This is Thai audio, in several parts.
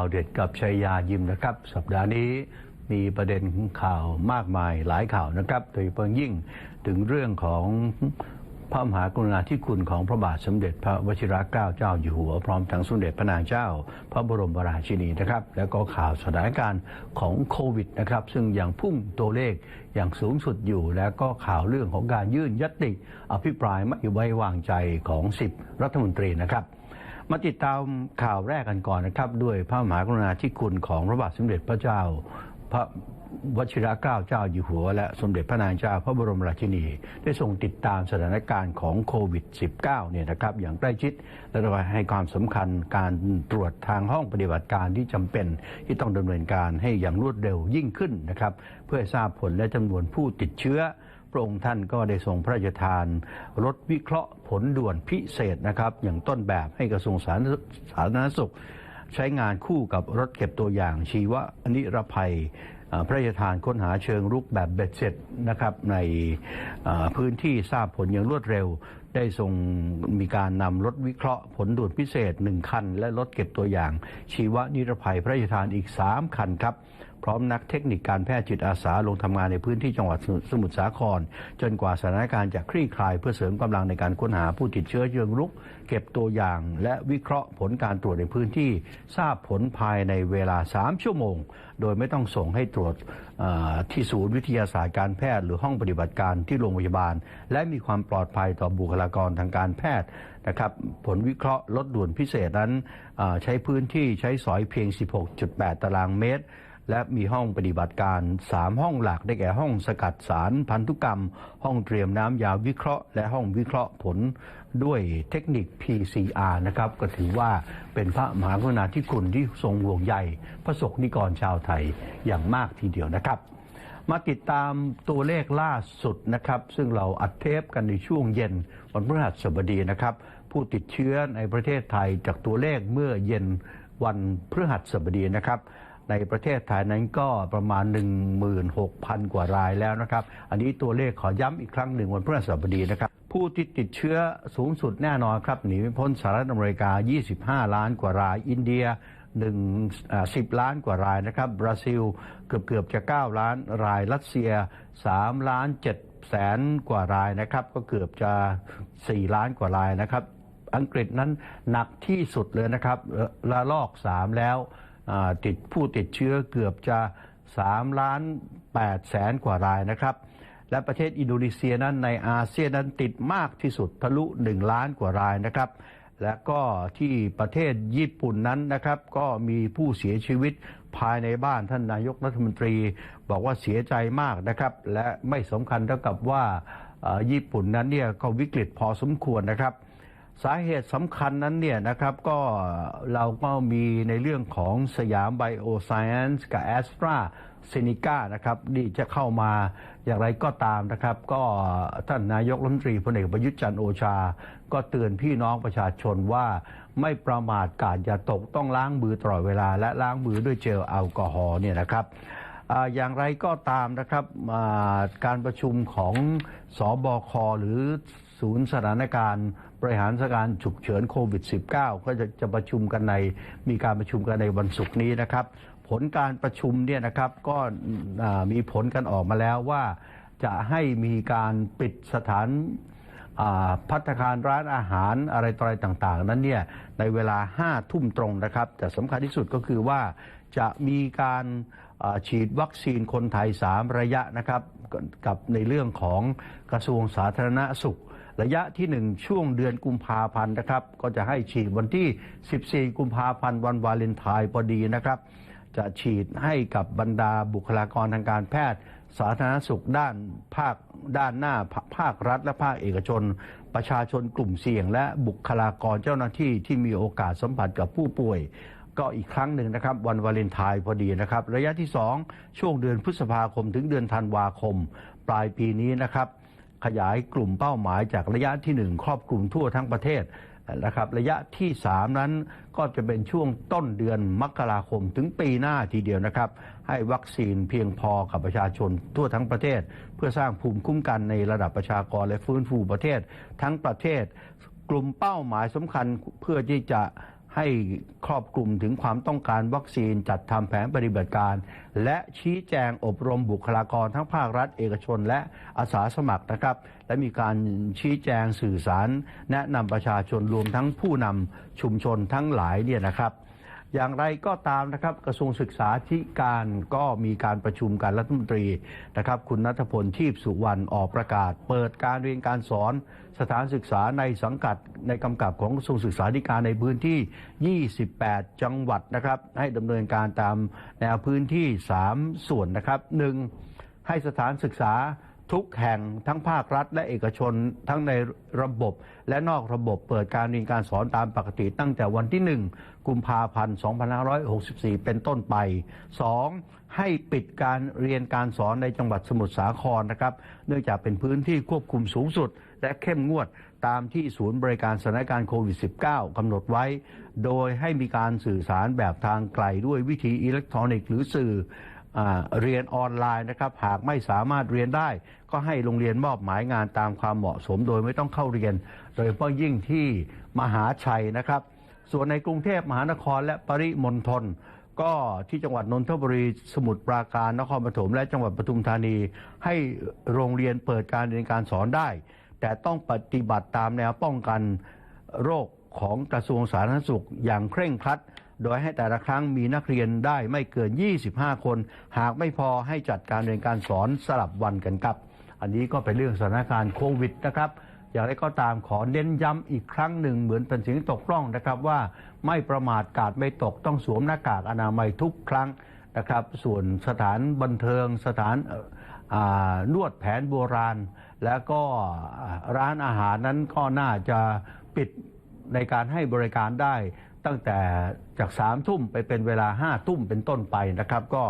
าทิตย์ข่าวเด็ดกับชัยยายิมนะครับ สัปดาห์นี้มีประเด็นข่าวมากมายหลายข่าวนะครับโดยเฉพาะยิ่งถึงเรื่องของพระมหากรุณาธิคุณของพระบาทสมเด็จพระวชิรเกล้าเจ้าอยู่หัวพร้อมทั้งสมเด็จพระนางเจ้า พระบรมราชินีนะครับ แล้วก็ข่าวสถานการณ์ของโควิดนะครับ ซึ่งยังพุ่งตัวเลขอย่างสูงสุดอยู่ แล้วก็ข่าวเรื่องของการยื่นยติอภิปรายไม่ไว้วางใจของ 10 รัฐมนตรีนะครับ มาติดตามข่าวแรกกันก่อนนะครับ ด้วยพระมหากรุณาธิคุณของพระบาทสมเด็จพระเจ้า พระวชิรเกล้าเจ้าอยู่หัว และสมเด็จพระนางเจ้าพระบรมราชินี ได้ทรงติดตามสถานการณ์ของโควิด -19 เนี่ยนะครับอย่างใกล้ชิดและโดยให้ความสำคัญการตรวจทางห้องปฏิบัติการที่จำเป็นที่ต้องดำเนินการให้อย่างรวดเร็วยิ่งขึ้นนะครับ เพื่อทราบผลและจำนวนผู้ติดเชื้อ พระองค์ท่านก็ได้ทรงพระราชทานรถวิเคราะห์ผลด่วนพิเศษนะครับ อย่างต้นแบบให้กระทรวงสาธารณสุข ใช้งานคู่กับรถเก็บตัวอย่าง ชีวนิรภัยพระราชทานค้นหาเชิงรุกแบบเบ็ดเสร็จนะครับในพื้นที่ทราบผลอย่างรวดเร็ว ได้ทรงมีการนำรถวิเคราะห์ผลด่วนพิเศษ 1 คัน และรถเก็บตัวอย่าง ชีวนิรภัยพระราชทานอีก 3 คันครับ พร้อมนักเทคนิคการแพทย์จิตอาสาลงทำงานในพื้นที่จังหวัดสมุทรสาคร จนกว่าสถานการณ์จะคลี่คลายเพื่อเสริมกำลังในการค้นหาผู้ติดเชื้อเชิงรุก เก็บตัวอย่าง และวิเคราะห์ผลการตรวจในพื้นที่ ทราบผลภายในเวลา 3 ชั่วโมง โดยไม่ต้องส่งให้ตรวจที่ศูนย์วิทยาศาสตร์การแพทย์ หรือห้องปฏิบัติการที่โรงพยาบาล และมีความปลอดภัยต่อบุคลากรทางการแพทย์นะครับผลวิเคราะห์ลดด่วนพิเศษนั้นใช้พื้นที่ใช้สอยเพียง 16.8 ตารางเมตร และมีห้องปฏิบัติการ 3 ห้องหลักได้แก่ห้องสกัดสารพันธุกรรม ห้องเตรียมน้ำยาวิเคราะห์ และห้องวิเคราะห์ผลด้วยเทคนิค PCR นะครับ ก็ถือว่าเป็นพระมหากรุณาธิคุณที่ทรงห่วงใยพระสงฆ์นิกรชาวไทยอย่างมากทีเดียวนะครับ มาติดตามตัวเลขล่าสุดนะครับ ซึ่งเราอัดเทปกันในช่วงเย็นวันพฤหัสบดีนะครับ ผู้ติดเชื้อในประเทศไทยจากตัวเลขเมื่อเย็นวันพฤหัสบดีนะครับ ในประเทศไทยนั้นก็ประมาณ 16,000 กว่ารายแล้วนะครับ อันนี้ตัวเลขขอย้ำอีกครั้งหนึ่งวันพฤหัสบดีนะครับ ผู้ที่ติดเชื้อสูงสุดแน่นอนครับ หนีไม่พ้นสหรัฐอเมริกา 25 ล้านกว่าราย อินเดียหนึ่งสิบล้านกว่ารายนะครับ บราซิลเกือบเกือบจะ 9 ล้านราย รัสเซีย 3 ล้าน7แสนกว่ารายนะครับ ก็เกือบจะ 4 ล้านกว่ารายนะครับ อังกฤษนั้นหนักที่สุดเลยนะครับละลอก 3 แล้ว ติดผู้ติดเชื้อเกือบจะ3ล้าน8แสนกว่ารายนะครับ และประเทศอินโดนีเซียนั้นในอาเซียนนั้นติดมากที่สุดทะลุ 1 ล้านกว่ารายนะครับ และก็ที่ประเทศญี่ปุ่นนั้นนะครับ ก็มีผู้เสียชีวิตภายในบ้านท่านนายกรัฐมนตรี บอกว่าเสียใจมากนะครับ และไม่สำคัญเท่ากับว่าญี่ปุ่นนั้นเนี่ยก็วิกฤตพอสมควรนะครับ สาเหตุสำคัญนั้นเนี่ยนะครับก็เราก็มีในเรื่องของสยามไบโอไซเอนซ์กับแอสตราเซนิก้านะครับนี่จะเข้ามาอย่างไรก็ตามนะครับ ก็ท่านนายกรัฐมนตรีพลเอกประยุทธ์จันทร์โอชา ก็เตือนพี่น้องประชาชนว่าไม่ประมาทกาดอย่าตกต้องล้างมือตลอดเวลา และล้างมือด้วยเจลแอลกอฮอล์เนี่ยนะครับอย่างไรก็ตามนะครับอ่าการประชุมของสอบอคหรือศูนย์สถานการณ์ บริหารสถานการณ์ฉุกเฉินโควิด -19 ก็จะจะประชุมกันในมีการประชุมกันในวันศุกร์นี้นะครับ ผลการประชุมเนี่ยนะครับก็มีผลกันออกมาแล้วว่าจะให้มีการปิดสถานพัตตาคารร้านอาหารอะไรต่ออะไรต่าง ๆ นั้นเนี่ยในเวลา5ทุ่มตรงนะครับ แต่สำคัญที่สุดก็คือว่าจะมีการฉีดวัคซีนคนไทย 3 ระยะนะครับ กับในเรื่องของกระทรวงสาธารณสุข ระยะที่ 1 ช่วงเดือนกุมภาพันธ์นะครับ ก็จะให้ฉีดวันที่ 14 กุมภาพันธ์วันวาเลนไทน์พอดีนะครับ จะฉีดให้กับบรรดาบุคลากรทางการแพทย์ สาธารณสุขด้านภาคด้านหน้าภาครัฐและภาคเอกชน ประชาชนกลุ่มเสี่ยง และบุคลากรเจ้าหน้าที่ที่มีโอกาสสัมผัสกับผู้ป่วย ก็อีกครั้งหนึ่งนะครับ วันวาเลนไทน์พอดีนะครับ ระยะที่ 2 ช่วงเดือนพฤษภาคมถึงเดือนธันวาคม ปลายปีนี้นะครับ ขยายกลุ่มเป้าหมายจากระยะทีหนึ่1 ครอบคลุมทั่วทั้งประเทศนะครับระยะที่ 3 นั้นก็จะเป็นช่วงต้นเดือนมกราคมถึงปีหน้าทีเดียวนะครับ ให้วัคซีนเพียงพอกับประชาชนทั่วทั้งประเทศ เพื่อสร้างภูมิคุ้มกันในระดับประชากรและฟื้นฟูประเทศ ทั้งประเทศ กลุ่มเป้าหมายสำคัญเพื่อที่จะ ให้ครอบคลุมถึงความต้องการวัคซีนจัดทำแผนปฏิบัติการ และชี้แจงอบรมบุคลากรทั้งภาครัฐ เอกชน และอาสาสมัครนะครับ และมีการชี้แจงสื่อสาร แนะนำประชาชนรวมทั้งผู้นำชุมชนทั้งหลายเนี่ยนะครับ อย่างไรก็ตามนะครับกระทรวงศึกษาธิการก็มีการประชุมการรัฐมนตรีนะครับ คุณนัทพลทีพสุวรรณออกประกาศ เปิดการเรียนการสอนสถานศึกษาในสังกัดในกำกับของกระทรวงศึกษาธิการในพื้นที่ 28 จังหวัดนะครับ ให้ดำเนินการตามแนวพื้นที่ 3 ส่วนนะครับหนึ่งให้สถานศึกษา ทุกแห่งทั้งภาครัฐและเอกชนทั้งในระบบและนอกระบบเปิดการเรียนการสอนตามปกติตั้งแต่วันที่ 1 กุมภาพันธ์ 2564 เป็นต้นไป 2. ให้ปิดการเรียนการสอนในจังหวัดสมุทรสาครนะครับ เนื่องจากเป็นพื้นที่ควบคุมสูงสุด และเข้มงวดตามที่ศูนย์บริการสถานการณ์โควิด -19 กำหนดไว้ โดยให้มีการสื่อสารแบบทางไกลด้วยวิธีอิเล็กทรอนิกส์หรือสื่อเรียนออนไลน์นะครับ หากไม่สามารถเรียนได้ ก็ให้โรงเรียนมอบหมายงานตามความเหมาะสมโดยไม่ต้องเข้าเรียน โดยเฉพาะยิ่งที่มหาชัยนะครับ ส่วนในกรุงเทพมหานครและปริมณฑลก็ที่จังหวัดนนทบุรีสมุทรปราการนครปฐมและจังหวัดปทุมธานี ให้โรงเรียนเปิดการเรียนการสอนได้ แต่ต้องปฏิบัติตามแนวป้องกันโรคของกระทรวงสาธารณสุขอย่างเคร่งครัด โดยให้แต่ละครั้งมีนักเรียนได้ไม่เกิน 25 คน หากไม่พอให้จัดการเรียนการสอนสลับวันกันครับ อันนี้ก็เป็นเรื่องสถานการณ์โควิดนะครับอย่างไรก็ตามขอเน้นย้ำอีกครั้งหนึ่งเหมือนเป็นสิ่งตกล่องนะครับว่าไม่ประมาทกาดไม่ตกต้องสวมหน้ากากอนามัยทุกครั้งนะครับ ส่วนสถานบันเทิงสถานนวดแผนโบราณ แล้วก็ร้านอาหารนั้นก็น่าจะปิดในการให้บริการได้ ตั้งแต่จากสามทุ่มไปเป็นเวลาห้าทุ่มเป็นต้นไปนะครับ ก็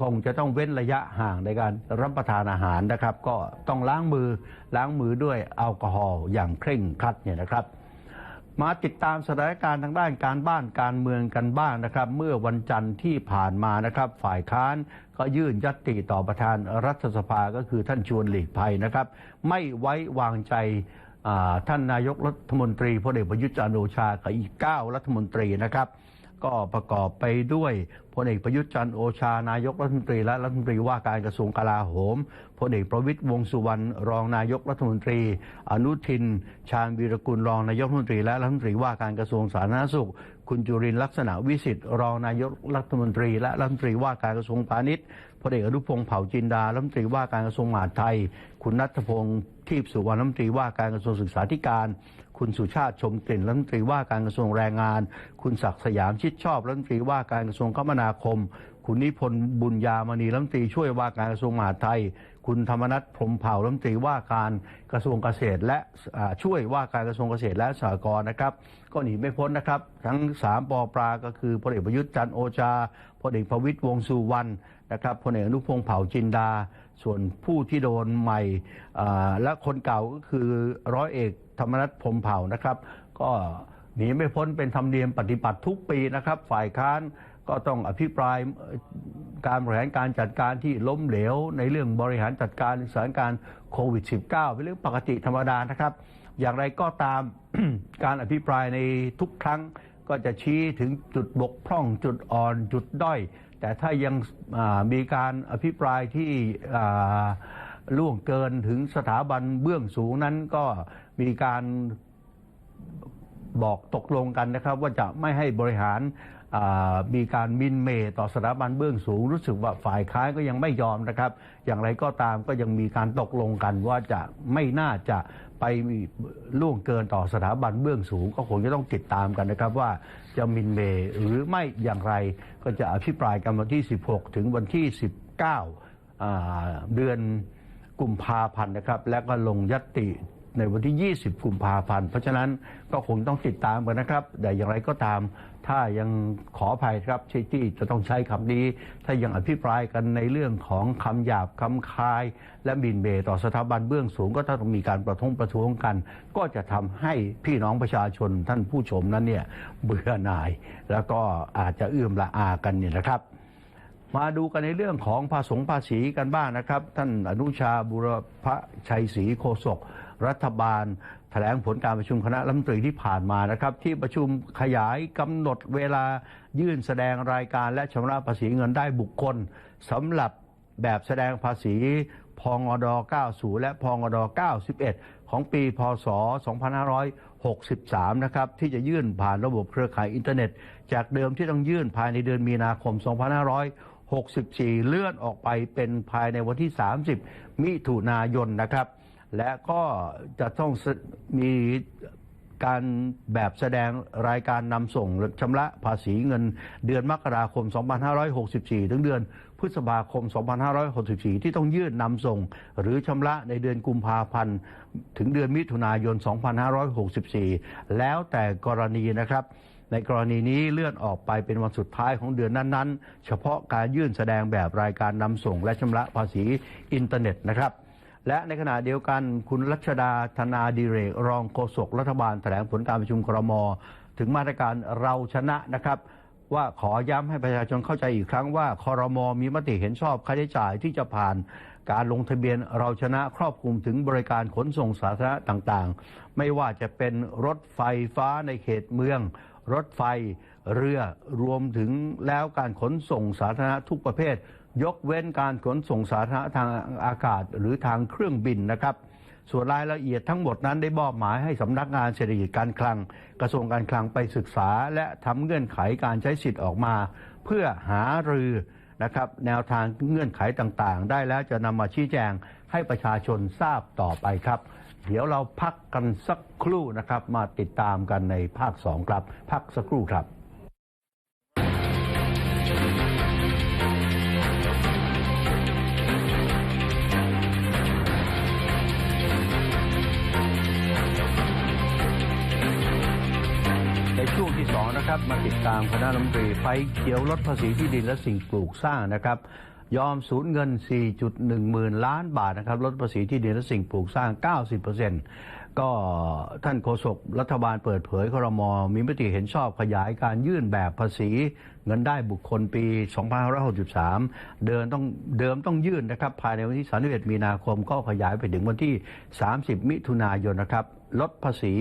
คงจะต้องเว้นระยะห่างในการรับประทานอาหารนะครับ ก็ต้องล้างมือล้างมือด้วยแอลกอฮอล์อย่างเคร่งครัดเนี่ยนะครับ มาติดตามสถานการณ์ทางด้านการบ้านการเมืองกันบ้างนะครับ เมื่อวันจันทร์ที่ผ่านมานะครับ ฝ่ายค้านก็ยื่นยัตติต่อประธานรัฐสภาก็คือท่านชวนหลีกภัยนะครับ ไม่ไว้วางใจท่านนายกรัฐมนตรีพลเอกประยุทธ์จันโอชากับอีก 9 รัฐมนตรีนะครับ ก็ประกอบไปด้วยพลเอกประยุทธ์จันทร์โอชานายกรัฐมนตรีและรัฐมนตรีว่าการกระทรวงกลาโหมพลเอกประวิตยวงสุวรรณรองนายกรัฐมนตรี อนุทิน ชาญวีรกุลรองนายกรัฐมนตรีและรัฐมนตรีว่าการกระทรวงสาธารณสุข คุณจุรินลักษณะวิสิทธิ์รองนายกรัฐมนตรี และรัฐมนตรีว่าการกระทรวงพาณิชย์พลเอกอนุพงษ์เผ่าจินดารัฐมนตรีว่าการกระทรวงมหาดไทย คุณนัทพงศ์ทีพสุวรรณรัฐมนตรีว่าการกระทรวงศึกษาธิการ คุณสุชาติชมกลิ่นรัฐมนตรีว่าการกระทรวงแรงงาน คุณศักดิ์สยามชิดชอบรัฐมนตรีว่าการกระทรวงคมนาคม คุณนิพนธ์บุญญามณีรัฐมนตรีช่วยว่าการกระทรวงมหาดไทย คุณธรรมนัฐพรมเผ่ารัฐมนตรีว่าการกระทรวงเกษตร และช่วยว่าการกระทรวงเกษตรและสหกรณ์นะครับ ก็หนีไม่พ้นนะครับ ทั้งสามปอปลาก็คือพลเอกประยุทธ์จันโอชาพลเอกประวิตยวงสุวรรณนะครับพลเอกอนุพงษ์เผ่าจินดา ส่วนผู้ที่โดนใหม่และคนเก่าก็คือร้อยเอก ธรรมนัฐพรมเผ่านะครับ ก็หนีไม่พ้นเป็นธรรมเนียมปฏิบัติทุกปีนะครับ ฝ่ายค้านก็ต้องอภิปรายการบริหารการจัดการที่ล้มเหลว ในเรื่องบริหารจัดการสถานการณ์โควิด -19 เป็นเรื่องปกติธรรมดานะครับ อย่างไรก็ตามการอภิปรายในทุกครั้งก็จะชี้ถึงจุดบกพร่องจุดอ่อนจุดด้อย แต่ถ้ายังมีการอภิปรายที่ ล่วงเกินถึงสถาบันเบื้องสูงนั้นก็มีการบอกตกลงกันนะครับ ว่าจะไม่ให้บริหารมีการมินเมย์ต่อสถาบันเบื้องสูง รู้สึกว่าฝ่ายค้านก็ยังไม่ยอมนะครับ อย่างไรก็ตามก็ยังมีการตกลงกันว่าจะไม่น่าจะไปล่วงเกินต่อสถาบันเบื้องสูง ก็คงจะต้องติดตามกันนะครับ ว่าจะมินเมย์หรือไม่อย่างไรก็จะอภิปรายกันวันที่ 16 ถึงวันที่ 19อ่าเดือน กุมภาพันธ์นะครับ และก็ลงยตติในวันที่ 20 กุมภาพันธ์ เพราะฉะนั้นก็คงต้องติดตามกันนะครับ แต่อย่างไรก็ตาม ถ้ายังขออภัยครับที่ที่จะต้องใช้คำนี้ ถ้ายังอภิปรายกันในเรื่องของคำหยาบคำคาย และหมินเบต่อสถาบันเบื้องสูง ก็ต้องมีการประท้วงประท้วงกัน ก็จะทำให้พี่น้องประชาชนท่านผู้ชมนั้นเนี่ยเบื่อหน่าย แล้วก็อาจจะเอื้อมละอากันเนี่ยนะครับ มาดูกันในเรื่องของภาษงภาษีกันบ้างนะครับ ท่านอนุชาบุรพชัยศรีโฆษกรัฐบาลแถลงผลการประชุมคณะรัฐมนตรีที่ผ่านมานะครับ ที่ประชุมขยายกำหนดเวลายื่นแสดงรายการและชำระภาษีเงินได้บุคคลสำหรับแบบแสดงภาษีพงด 90 และพงด 91 ของปีพศ 2563 นะครับ ที่จะยื่นผ่านระบบเครือข่ายอินเทอร์เน็ต จากเดิมที่ต้องยื่นภายในเดือนมีนาคม 2560 64 เลื่อนออกไปเป็นภายในวันที่ 30 มิถุนายนนะครับ และก็จะต้องมีการแบบแสดงรายการนำส่งชำระภาษีเงินเดือนมกราคม 2564 ถึงเดือนพฤษภาคม 2564 ที่ต้องยื่นนำส่ง หรือชำระในเดือนกุมภาพันธ์ ถึงเดือนมิถุนายน 2564 แล้วแต่กรณีนะครับ ในกรณีนี้เลื่อนออกไปเป็นวันสุดท้ายของเดือนนั้น ๆ เฉพาะการยื่นแสดงแบบรายการนำส่งและชำระภาษีอินเทอร์เน็ตนะครับและในขณะเดียวกันคุณรัชดาธนาดิเรก รองโฆษกรัฐบาลแถลงผลการประชุมครม ถึงมาตรการเราชนะนะครับว่าขอย้ำให้ประชาชนเข้าใจอีกครั้งว่าคอรมอมีมติเห็นชอบค่าใช้จ่ายที่จะผ่านการลงทะเบียนเราชนะครอบคลุมถึงบริการขนส่งสาธารณะต่างๆ ไม่ว่าจะเป็นรถไฟฟ้าในเขตเมือง รถไฟ เรือรวมถึงแล้วการขนส่งสาธารณะทุกประเภท ยกเว้นการขนส่งสาธารณะทางอากาศหรือทางเครื่องบินนะครับส่วนรายละเอียดทั้งหมดนั้นได้มอบหมายให้สำนักงานเศรษฐกิจการคลัง กระทรวงการคลังไปศึกษา และทำเงื่อนไขการใช้สิทธิ์ออกมา เพื่อหารือนะครับแนวทางเงื่อนไขต่างๆ ได้แล้วจะนำมาชี้แจงให้ประชาชนทราบต่อไปครับ เดี๋ยวเราพักกันสักครู่นะครับ มาติดตามกันในภาค2ครับ พักสักครู่ครับในช่วงที่สองนะครับมาติดตามคณะรัฐมนตรีไฟเขียวลดภาษีที่ดินและสิ่งปลูกสร้างนะครับ ยอมสูญเงิน 4.1 หมื่นล้านบาทนะครับลดภาษีที่ดินและสิ่งปลูกสร้าง 90%ก็ท่านโฆษกรัฐบาลเปิดเผยครมมีมติเห็นชอบขยายการยื่นแบบภาษี เงินได้บุคคลปี 2563 เดิมต้องเดิมต้องยื่นนะครับ ภายในวันที่ 31 มีนาคมก็ขยายไปถึงวันที่ 30 มิถุนายนนะครับ ลดภาษี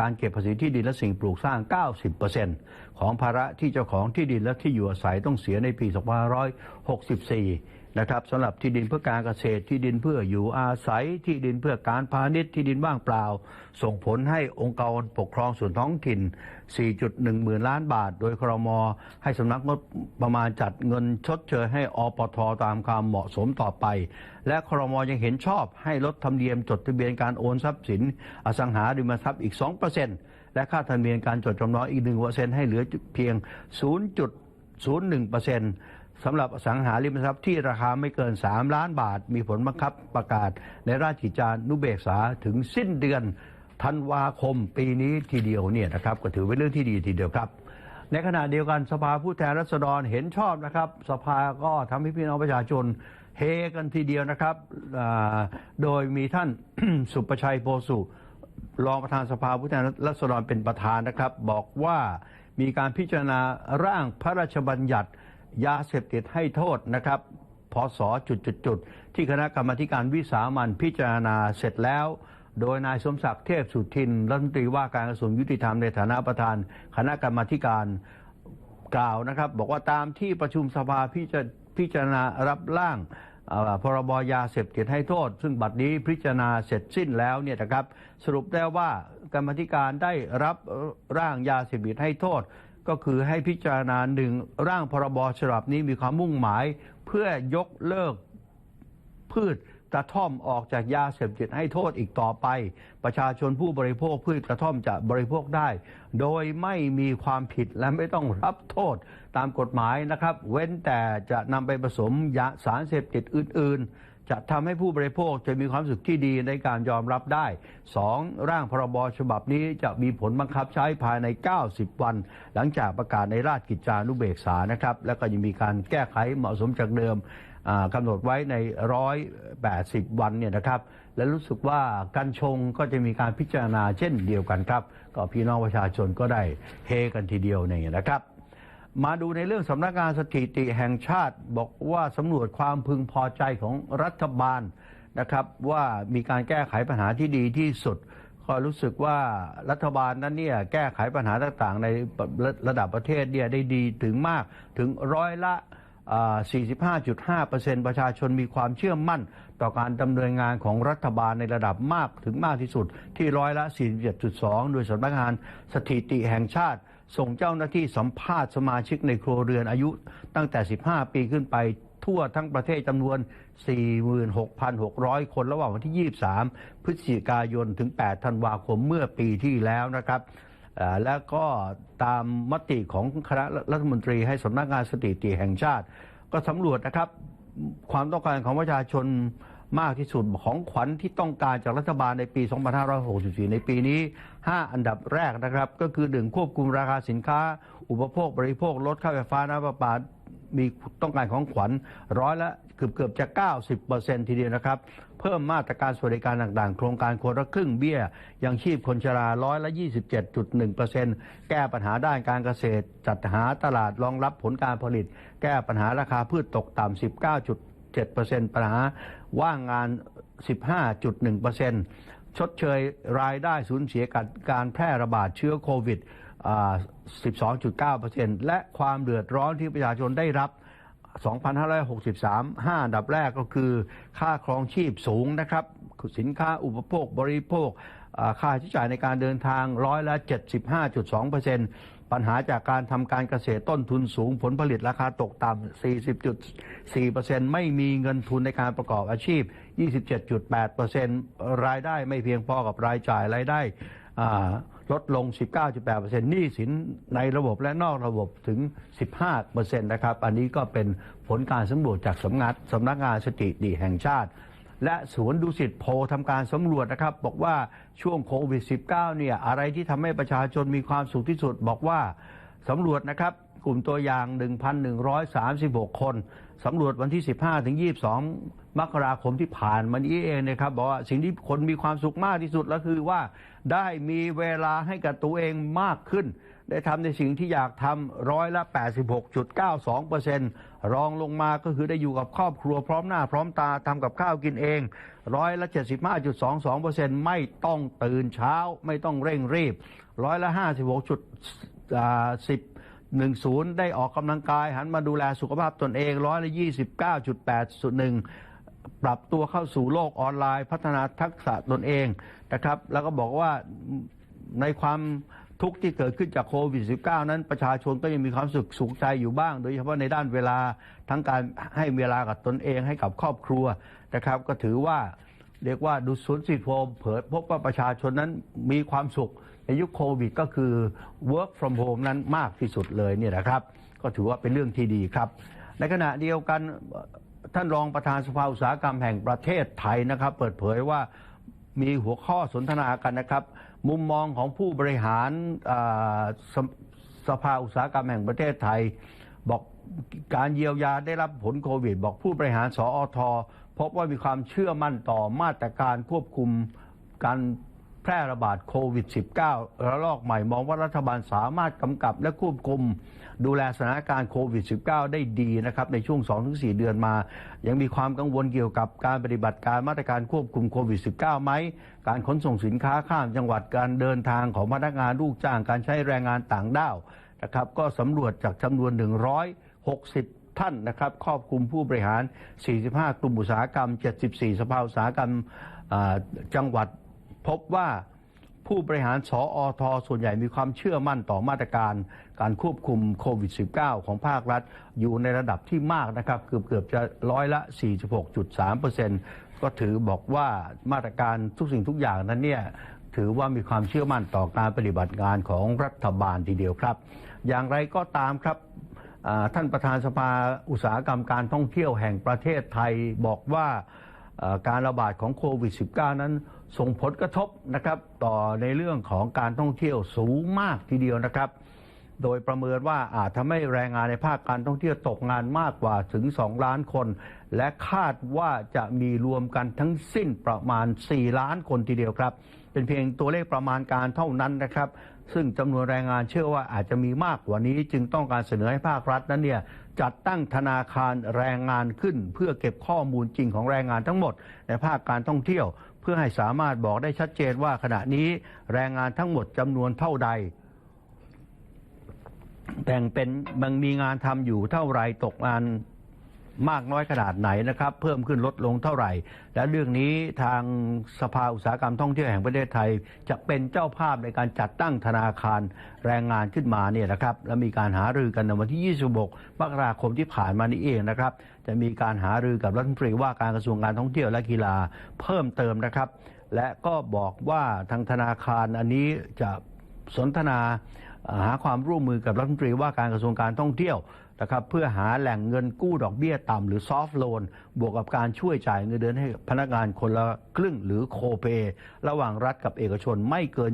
การเก็บภาษีที่ดินและสิ่งปลูกสร้าง 90%ของภาระที่เจ้าของที่ดินและที่อยู่อาศัยต้องเสียในปี 2564 นะครับสำหรับที่ดินเพื่อการเกษตรที่ดินเพื่ออยู่อาศัยที่ดินเพื่อการพาณิชย์ที่ดินว่างเปล่า ส่งผลให้องค์กรปกครองส่วนท้องถิ่น 4.1 หมื่นล้านบาท โดยครม ให้สำนักงบประมาณจัดเงินชดเชยให้อปทตามความเหมาะสมต่อไป และครมยังเห็นชอบให้ลดธรรมเนียมจดทะเบียนการโอนทรัพย์สิน อสังหาริมทรัพย์อีก 2%และค่าธรรมเนียมการจดจำนองอีก1%ให้เหลือเพียง 0.01% สำหรับอสังหาริมทรัพย์ที่ราคาไม่เกิน 3 ล้านบาท มีผลบังคับประกาศในราชกิจจานุเบกษาถึงสิ้นเดือนธันวาคมปีนี้ทีเดียวเนี่ยนะครับก็ถือเป็นเรื่องที่ดีทีเดียวครับ ในขณะเดียวกันสภาผู้แทนราษฎรเห็นชอบนะครับ สภาก็ทำให้พี่น้องประชาชนเฮกันทีเดียวนะครับ โดยมีท่านสุประชัยโพสุรองประธานสภาผู้แทนราษฎรเป็นประธานนะครับ บอกว่ามีการพิจารณาร่างพระราชบัญญัติ ยาเสพติดให้โทษนะครับพศจุดจุดจุดที่คณะกรรมการวิสามันพิจารณาเสร็จแล้ว โดยนายสมศักดิ์เทพสุทินรัฐมนตรีว่าการกระทรวงยุติธรรมในฐานะประธาน คณะกรรมการกล่าวนะครับ บอกว่าตามที่ประชุมสภาพิจารพิจารณารับร่างพรบยาเสพติดให้โทษ ซึ่งบัดนี้พิจารณาเสร็จสิ้นแล้วเนี่ยนะครับ สรุปได้ว่ากรรมธิการได้รับร่างยาเสพติดให้โทษ ก็คือให้พิจารณาหนึ่งร่างพรบฉบับนี้มีความมุ่งหมาย เพื่อยกเลิกพืชกระท่อมออกจากยาเสพติดให้โทษอีกต่อไป ประชาชนผู้บริโภคพืชกระท่อมจะบริโภคได้ โดยไม่มีความผิดและไม่ต้องรับโทษตามกฎหมายนะครับ เว้นแต่จะนำไปผสมยาสารเสพติดอื่น ๆ จะทำให้ผู้บริโภคจะมีความสึกที่ดีในการยอมรับได้ 2. ร่างพรบฉบับนี้จะมีผลบังคับใช้ภายใน 90 วัน หลังจากประกาศในราชกิจจานุเบกษานะครับ แล้วก็ยังมีการแก้ไขเหมาะสมจากเดิมกำหนดไว้ใน 180 วันเนี่ยนะครับ และรู้สึกว่ากัญชงก็จะมีการพิจารณาเช่นเดียวกันครับ ก็พี่น้องประชาชนก็ได้เฮกันทีเดียวเนี่ยนะครับ มาดูในเรื่องสำนักงานสถิติแห่งชาติบอกว่าสำรวจความพึงพอใจของรัฐบาลนะครับ ว่ามีการแก้ไขปัญหาที่ดีที่สุด ก็รู้สึกว่ารัฐบาลนั้นเนี่ยแก้ไขปัญหาต่างๆ ในระดับประเทศเนี่ยได้ดีถึงมากถึงร้อยละอ่า45.5%ประชาชนมีความเชื่อมั่นต่อการดำเนินงานของรัฐบาลในระดับมากถึงมากที่สุดที่ร้อยละ 47.2 โดยสำนักงานสถิติแห่งชาติ ส่งเจ้าหน้าที่สัมภาษณ์สมาชิกในครัวเรือนอายุ ตั้งแต่ 15 ปีขึ้นไปทั่วทั้งประเทศจำนวน 46,600 คนระหว่างวันที่ 23 พฤศจิกายนถึง 8 ธันวาคมเมื่อปีที่แล้วนะครับแล้วก็ตามมติของคณะรัฐมนตรีให้สำนักงานสถิติแห่งชาติ ก็สำรวจนะครับความต้องการของประชาชนมากที่สุดของขวัญที่ต้องการจากรัฐบาลในปี 2564 ในปีนี้ 5 อันดับแรกนะครับ ก็คือหนึ่งควบคุมราคาสินค้า อุปโภคบริโภคลดค่าไฟฟ้าน้ำประปามีต้องการของขวัญร้อยละเกือบเกือบจะ 90%ทีเดียวนะครับ เพิ่มมาตรการสวัสดิการต่างๆ โครงการคนละครึ่งเบี้ย ยังชีพคนชราร้อยละ 27.1%แก้ปัญหาด้านการเกษตร จัดหาตลาดรองรับผลการผลิต แก้ปัญหาราคาพืชตกต่ำ 19.7%ปัญหาว่างงาน 15.1% ชดเชยรายได้สูญเสียการการแพร่ระบาดเชื้อโควิด 12.9%และความเดือดร้อนที่ประชาชนได้รับ 2,563 5อันดับแรกก็คือ ค่าครองชีพสูงนะครับ สินค้าอุปโภคบริโภค ค่าใช้จ่ายในการเดินทางร้อยละ 75.2% ปัญหาจากการทำการเกษตรต้นทุนสูงผลผลิตราคาตกต่ำ40.4%ไม่มีเงินทุนในการประกอบอาชีพ 27.8%รายได้ไม่เพียงพอกับรายจ่ายรายได้ลดลง 19.8%หนี้สินในระบบและนอกระบบถึง 15%นะครับ อันนี้ก็เป็นผลการสำรวจจากสำนักสำนักงานสถิติแห่งชาติ และสวนดุสิตโพทำการสำรวจนะครับ บอกว่าช่วงโควิด -19 เนี่ยอะไรที่ทำให้ประชาชนมีความสุขที่สุด บอกว่าสำรวจนะครับกลุ่มตัวอย่าง 1,136 คนสำรวจวันที่ 15 ถึง 22 มกราคมที่ผ่านมานี้เองนะครับ บอกว่าสิ่งที่คนมีความสุขมากที่สุดก็คือว่าได้มีเวลาให้กับตัวเองมากขึ้น ได้ทำในสิ่งที่อยากทำร้อยละ 86.92%รองลงมาก็คือได้อยู่กับครอบครัวพร้อมหน้าพร้อมตาทำกับข้าวกินเองร้อยละ 75.22%ไม่ต้องตื่นเช้าไม่ต้องเร่งรีบร้อยละ 56.10 10 ได้ออกกำลังกายหันมาดูแลสุขภาพตนเองร้อยละ 29.81 ปรับตัวเข้าสู่โลกออนไลน์ พัฒนาทักษะตนเองนะครับ แล้วก็บอกว่าในความ ทุกที่เกิดขึ้นจากโควิด -19 นั้นประชาชนก็ยังมีความสุขสุขใจอยู่บ้าง โดยเฉพาะในด้านเวลาทั้งการให้เวลากับตนเองให้กับครอบครัวนะครับ ก็ถือว่าเรียกว่าดูศูนย์สิทธิโพลเผยพบว่าประชาชนนั้นมีความสุขในยุคโควิด ก็คือ work from home นั้นมากที่สุดเลยเนี่ยนะครับ ก็ถือว่าเป็นเรื่องที่ดีครับ ในขณะเดียวกันท่านรองประธานสภาอุตสาหกรรมแห่งประเทศไทยนะครับ เปิดเผยว่ามีหัวข้อสนทนากันนะครับ มุมมองของผู้บริหารสสภาอุตสาหกรรมแห่งประเทศไทย บอกการเยียวยาได้รับผลโควิด บอกผู้บริหารสอทพบว่ามีความเชื่อมั่นต่อมาตรการควบคุมการ แพร่ระบาดโควิด -19 ระลอกใหม่มองว่ารัฐบาลสามารถกำกับและควบคุม ดูแลสถานการณ์โควิด -19 ได้ดีนะครับในช่วง 2-4 เดือนมา ยังมีความกังวลเกี่ยวกับการปฏิบัติการมาตรการควบคุมโควิด -19 ไหม การขนส่งสินค้าข้ามจังหวัดการเดินทางของพนักงานลูกจ้างการใช้แรงงานต่างด้าวนะครับก็สำรวจจากจำนวน 160ท่านนะครับครอบคลุมผู้บริหาร 45 กลุ่มอุตสาหกรรม 74 สภาอุตสาหกรรมจังหวัด พบว่าผู้บริหารสออทส่วนใหญ่มีความเชื่อมั่นต่อมาตรการ การควบคุมโควิด -19 ของภาครัฐ อยู่ในระดับที่มากนะครับ เกือบเกือบจะร้อยละ 46.3%ก็ถือบอกว่ามาตรการทุกสิ่งทุกอย่างนั้นเนี่ยถือว่ามีความเชื่อมั่นต่อการปฏิบัติงานของรัฐบาลทีเดียวครับ อย่างไรก็ตามครับท่านประธานสภาอุตสาหกรรมการท่องเที่ยวแห่งประเทศไทยบอกว่า การระบาดของโควิด -19 นั้นส่งผลกระทบนะครับต่อในเรื่องของการท่องเที่ยวสูงมากทีเดียวนะครับ โดยประเมินว่าอาจทำให้แรงงานในภาคการท่องเที่ยวตกงานมากกว่าถึง 2 ล้านคน และคาดว่าจะมีรวมกันทั้งสิ้นประมาณ 4 ล้านคนทีเดียวครับ เป็นเพียงตัวเลขประมาณการเท่านั้นนะครับ ซึ่งจำนวนแรงงานเชื่อว่าอาจจะมีมากกว่านี้ จึงต้องการเสนอให้ภาครัฐนั้นเนี่ย จัดตั้งธนาคารแรงงานขึ้น เพื่อเก็บข้อมูลจริงของแรงงานทั้งหมด ในภาคการท่องเที่ยว เพื่อให้สามารถบอกได้ชัดเจนว่าขณะนี้แรงงานทั้งหมดจำนวนเท่าใดแบ่งเป็นมันมีงานทำอยู่เท่าไรตกงาน มากน้อยขนาดไหนนะครับ เพิ่มขึ้นลดลงเท่าไหร่ และเรื่องนี้ทางสภาอุตสาหกรรมท่องเที่ยวแห่งประเทศไทย จะเป็นเจ้าภาพในการจัดตั้งธนาคารแรงงานขึ้นมาเนี่ยนะครับและมีการหารือกันในวันที่ 26 มกราคมที่ผ่านมานี้เองนะครับ จะมีการหารือกับรัฐมนตรีว่าการกระทรวงการท่องเที่ยวและกีฬาเพิ่มเติมนะครับ และก็บอกว่าทางธนาคารอันนี้จะสนทนาหาความร่วมมือกับรัฐมนตรีว่าการกระทรวงการท่องเที่ยว นะครับเพื่อหาแหล่งเงินกู้ดอกเบี้ยต่ำหรือซอฟ t ์โลนบวกกับการช่วยจ่ายเงินเดือนให้พนักงานคนละครึ่งหรือโคเประหว่างรัฐกับเอกชนไม่เกิน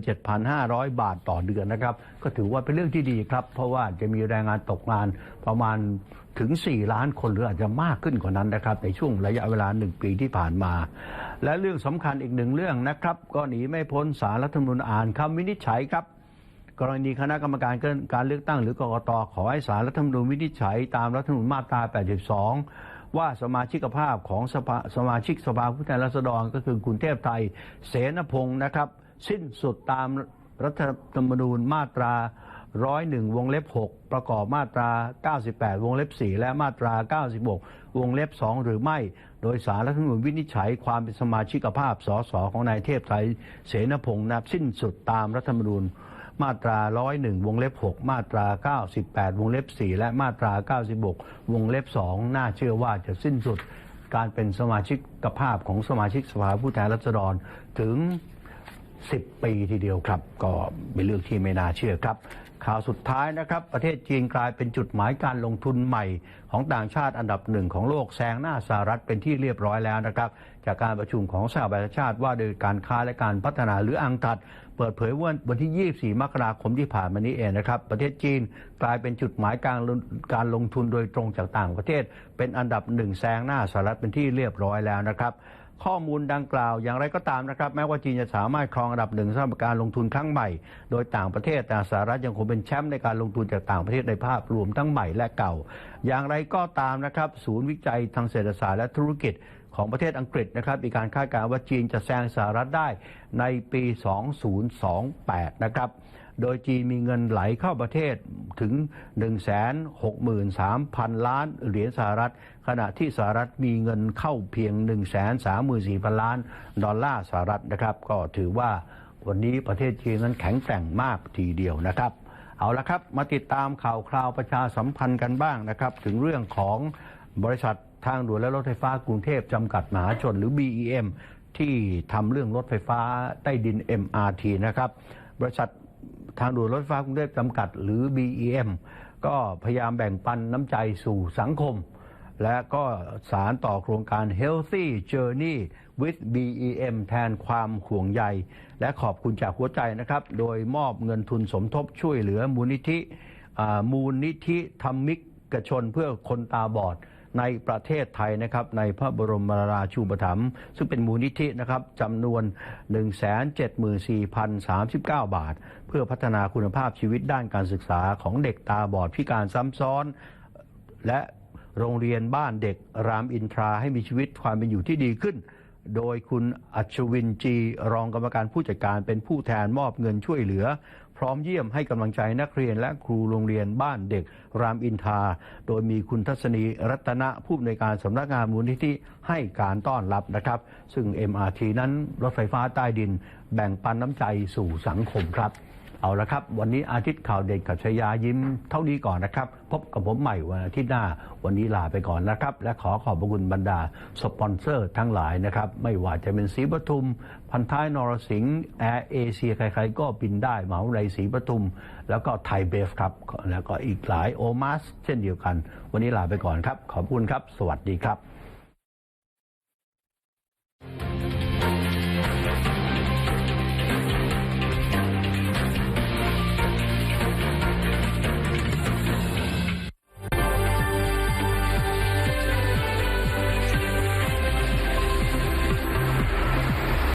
7,500 บาทต่อเดือนนะครับ ก็ถือว่าเป็นเรื่องที่ดีครับ เพราะว่าจะมีแรงงานตกงานประมาณถึง 4 ล้านคนหรืออาจจะมากขึ้นกว่านั้นนะครับ ในช่วงระยะเวลา 1 ปีที่ผ่านมา และเรื่องสำคัญอีกหนึ่งเรื่องนะครับ ก็หนีไม่พ้นสารรัฐธรรมนูญอ่านคำวินิจฉัยครับ กรณีคณะกรรมการการเลือกตั้งหรือกกตขอให้สารรัฐธรรมนูญวินิจฉัยตามรัฐธรรมนูญมาตรา 82 ว่าสมาชิกภาพของสภาสมาชิกสภาผู้แทนราษฎรก็คือคุณเทพไทย เสนพงศ์นะครับ สิ้นสุดตามรัฐธรรมนูญมาตรา101 วงเล็บ 6 ประกอบมาตรา 98 วงเล็บ 4 และมาตรา 96 วงเล็บ 2 หรือไม่ โดยสารรัฐธรรมนูญวินิจฉัยความเป็นสมาชิกภาพสสของนายเทพไทยเสนพงศ์นับสิ้นสุดตามรัฐธรรมนูญ มาตรา 101 วงเล็บ 6 มาตรา 98 วงเล็บ 4 และมาตรา 96 วงเล็บ 2 น่าเชื่อว่าจะสิ้นสุดการเป็นสมาชิกภาพของสมาชิกสภาผู้แทนราษฎรถึง 10 ปีทีเดียวครับ ก็เป็นเรื่องที่ไม่น่าเชื่อครับ ข่าวสุดท้ายนะครับ ประเทศจีนกลายเป็นจุดหมายการลงทุนใหม่ของต่างชาติอันดับหนึ่งของโลกแซงหน้าสหรัฐเป็นที่เรียบร้อยแล้วนะครับ จากการประชุมของสหประชาชาติว่าโดยการค้าและการพัฒนาหรืออังทัด เปิดเผยว่าวันที่ 24 มกราคมที่ผ่านมานี้เองนะครับ ประเทศจีนกลายเป็นจุดหมายการการลงทุนโดยตรงจากต่างประเทศ เป็นอันดับหนึ่งแซงหน้าสหรัฐเป็นที่เรียบร้อยแล้วนะครับ ข้อมูลดังกล่าวอย่างไรก็ตามนะครับ แม้ว่าจีนจะสามารถครองอันดับหนึ่งสำหรับการลงทุนครั้งใหม่ โดยต่างประเทศแต่สหรัฐยังคงเป็นแชมป์ในการลงทุนจากต่างประเทศในภาพรวมทั้งใหม่และเก่า อย่างไรก็ตามนะครับ ศูนย์วิจัยทางเศรษฐศาสตร์และธุรกิจของประเทศอังกฤษนะครับมีการคาดการณ์ว่าจีนจะแซงสหรัฐได้ในปี 2028 นะครับ โดยจีนมีเงินไหลเข้าประเทศถึง 163,000 ล้านเหรียญสหรัฐ ขณะที่สหรัฐมีเงินเข้าเพียง 134,000 ล้านดอลลาร์สหรัฐนะครับ ก็ถือว่าวันนี้ประเทศจีนนั้นแข็งแกร่งมากทีเดียวนะครับ เอาละครับมาติดตามข่าวคราวประชาสัมพันธ์กันบ้างนะครับ ถึงเรื่องของบริษัททางด่วนและรถไฟฟ้ากรุงเทพจำกัดมหาชนหรือ BEM ที่ทำเรื่องรถไฟฟ้าใต้ดิน MRT นะครับ บริษัท ทางด่วนรถไฟฟ้ากรุงเทพจำกัด หรือ BEM ก็พยายามแบ่งปันน้ำใจสู่สังคม และก็สารต่อโครงการ Healthy Journey with BEM แทนความห่วงใย และขอบคุณจากหัวใจนะครับ โดยมอบเงินทุนสมทบช่วยเหลือมูลนิธิมูลนิธิธรรมิกชนเพื่อคนตาบอด ในประเทศไทยนะครับในพระบรมราชูปถัมภ์ซึ่งเป็นมูลนิธินะครับจำนวน 174,039 บาท เพื่อพัฒนาคุณภาพชีวิตด้านการศึกษาของเด็กตาบอดพิการซ้ำซ้อน และโรงเรียนบ้านเด็กรามอินทราให้มีชีวิตความเป็นอยู่ที่ดีขึ้น โดยคุณอัชวินจี รองกรรมการผู้จัดการเป็นผู้แทนมอบเงินช่วยเหลือ ร้อมเยี่ยมให้กำลังใจนักเรียนและครูโรงเรียนบ้านเด็กรามอินทราโดยมีคุณทัศนีรัตนะผู้อำนวยการสำนักงานมูลนิธิให้การต้อนรับนะครับ ซึ่ง MRT นั้นรถไฟฟ้าใต้ดินแบ่งปันน้ำใจสู่สังคมครับ เอาละครับ วันนี้อาทิตย์ข่าวเด็กกับชยายิ้มเท่านี้ก่อนนะครับ พบกับผมใหม่วันอาทิตย์หน้า วันนี้ลาไปก่อนนะครับ และขอขอบพระคุณบรรดา สปอนเซอร์ทั้งหลายนะครับ ไม่ว่าจะเป็นสีปทุม พันท้ายนรสิงห์แอร์เอเชียใครๆ ก็บินได้เหมาในสีปทุม แล้วก็ไทยเบฟครับ แล้วก็อีกหลายโอมาสเช่นเดียวกัน วันนี้ลาไปก่อนครับ ขอบคุณครับ สวัสดีครับ